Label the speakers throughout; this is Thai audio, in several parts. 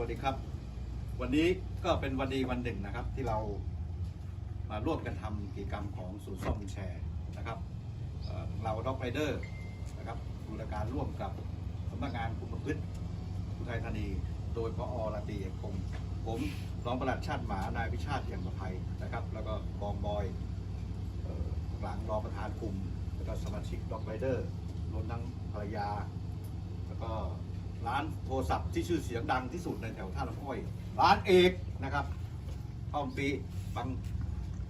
Speaker 1: วัสดีครับ วันนี้ก็เป็นวันดีวันหนึ่งนะครับ ที่เรามาร่วมกันทำกิจกรรมของศูนย์ซ่อมแชร์นะครับเราด็อกไรเดอร์นะครับบูรณาการร่วมกับสำนักงานคุมประพฤติอุทัยธานี โดยพอรตีเอกพงผมรองประหลัดชาติหมานายพิชาติเอี่ยมประภัยนะครับ แล้วก็กองบอยหลังรองประธานกลุ่มแล้วก็สมาชิกด็อกไรเดอร์รวมทั้งภรรยา แล้วก็ ร้านโทรศัพท์ที่ชื่อเสียงดังที่สุดในแถวท่าลำอ้อย ร้านเอกนะครับข้อมปีบาง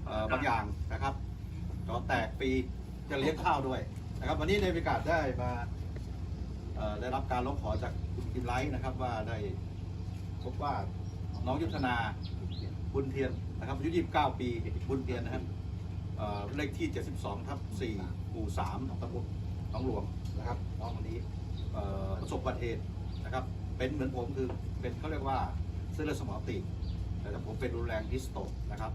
Speaker 1: เอ่อบางอย่างนะครับจอแตกปีจะเลี้ยงข้าวด้วยนะครับ วันนี้ในบรรยากาศได้มาเอ่อได้รับการร้องขอจากคุณกิมไลท์นะครับ ว่าได้พบว่าน้องยุทธนาบุญเทียนนะครับอายุ29 ปีบุญเทียนนะครับเอ่อเลขที่ 72ทับ4หมู่3ตำบลหนองหลวงนะครับน้องคนนี้เอ่อประสบอุบัติเหตุ นะครับ เป็นเหมือนผมคือเป็นเขาเรียกว่าเส้นเลือดสมองตีบแต่ผมเป็นรุนแรงดิสโตกนะครับ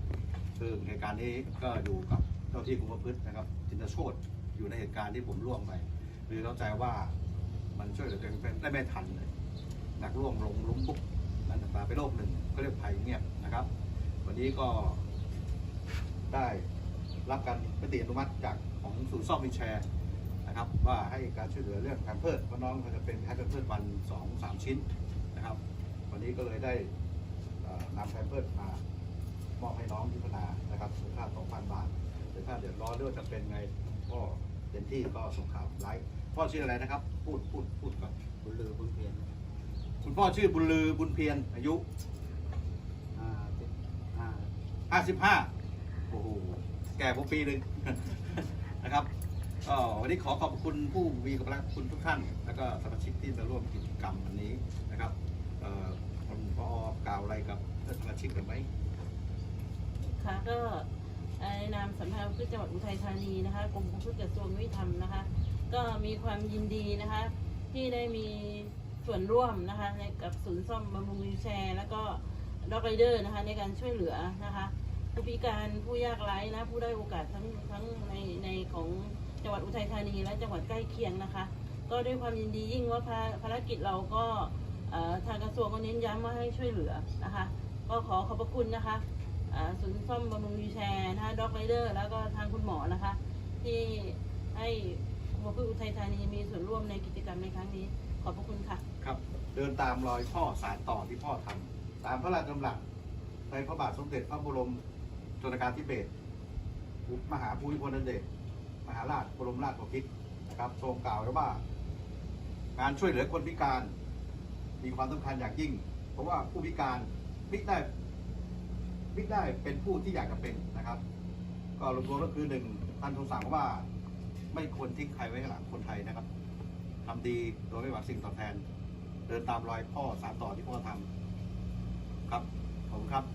Speaker 1: คือเหตุการณ์นี้ก็อยู่กับเจ้าที่คุมประพฤตินะครับจินตโชตอยู่ในเหตุการณ์ที่ผมล่วงไปคือเข้าใจว่ามันช่วยเหลือตัวเองได้ไม่ทันเลยหนักล่วงลงลุ้มปุ๊บนั่นตาไปโรคหนึ่งก็เรียกภัยเงียบนะครับ วันนี้ก็ได้รับการปฏิอนุมัติจากของศูนย์ซ่อมวินแชร์ นะครับว่าให้การช่วยเหลือเรื่องแพมเพิร์ดเพราะน้องเขาจะเป็นแพมเพิร์ดวันสองสามชิ้นนะครับ วันนี้ก็เลยได้เอ่อนำแพมเพิร์ดมามอบให้น้องยุทธนานะครับมูลค่าสองพันบาทหรือถ้าเดือดร้อนหรือว่าจะเป็นไงก็เต็มที่ก็ส่งข่าวไลฟ์พ่อชื่ออะไรนะครับ พูดพูดพูดก่อน
Speaker 2: บุญลือบุญเพียร
Speaker 1: คุณพ่อชื่อบุญลือบุญเพียรอายุ
Speaker 2: ห้าสิบห้า
Speaker 1: ห้าสิบห้าโอ้โหแก่ผมปีหนึ่งนะครับ ก็วันนี้ขอขอบคุณผู้มีกำลังคุณทุกท่าน แล้วก็สมาชิกที่มาร่วมกิจกรรมวันนี้นะครับคุณพอกล่าวอะไรกับเพื่อนสมาชิกกันไหม
Speaker 3: ค่ะก็ในนามสำนักงานพืชจังหวัดอุทัยธานีนะคะกรมพืชกระทรวงยุติธรรมนะคะ ก็มีความยินดีนะคะ ที่ได้มีส่วนร่วมนะคะในกับศูนย์ซ่อมบำรุงวีลแชร์ แล้วก็ด็อกไรเดอร์นะคะในการช่วยเหลือนะคะผู้พิการผู้ยากไร้นะผู้ได้โอกาสทั้งทั้งในในของ จังหวัดอุทัยธานีและจังหวัดใกล้เคียงนะคะ ก็ด้วยความยินดียิ่งว่าภารกิจเราก็ทางกระทรวงก็เน้นย้ำว่าให้ช่วยเหลือนะคะ ก็ขอขอบพระคุณนะคะศูนย์ซ่อมบำรุงวีแชร์นะคะด็อกไรเดอร์แล้วก็ทางคุณหมอนะคะ ที่ให้หัวพืชอุทัยธานีมีส่วนร่วมในกิจกรรมในครั้งนี้ ขอบพระคุณค่ะ
Speaker 1: ครับเดินตามรอยพ่อสารต่อที่พ่อทำตามพระราชดำรัสในพระบาทสมเด็จพระบรมชนกาธิเบศรมหาภูมิพลอดุลยเดช มหาราชบรมราชบพิตรนะครับทรงกล่าวไว้ว่า การช่วยเหลือคนพิการ มีความสำคัญอย่างยิ่ง เพราะว่าผู้พิการพิได้พิได้เป็นผู้ที่อยากจะเป็นนะครับ ก็รวมๆก็คือหนึ่งท่านทรงสั่งว่าไม่ควรทิ้งใครไว้ข้างหลังคนไทยนะครับทำดีโดยไม่หวังสิ่งตอบแทน เดินตามรอยพ่อสารต่อที่พ่อทำครับขอบคุณครับ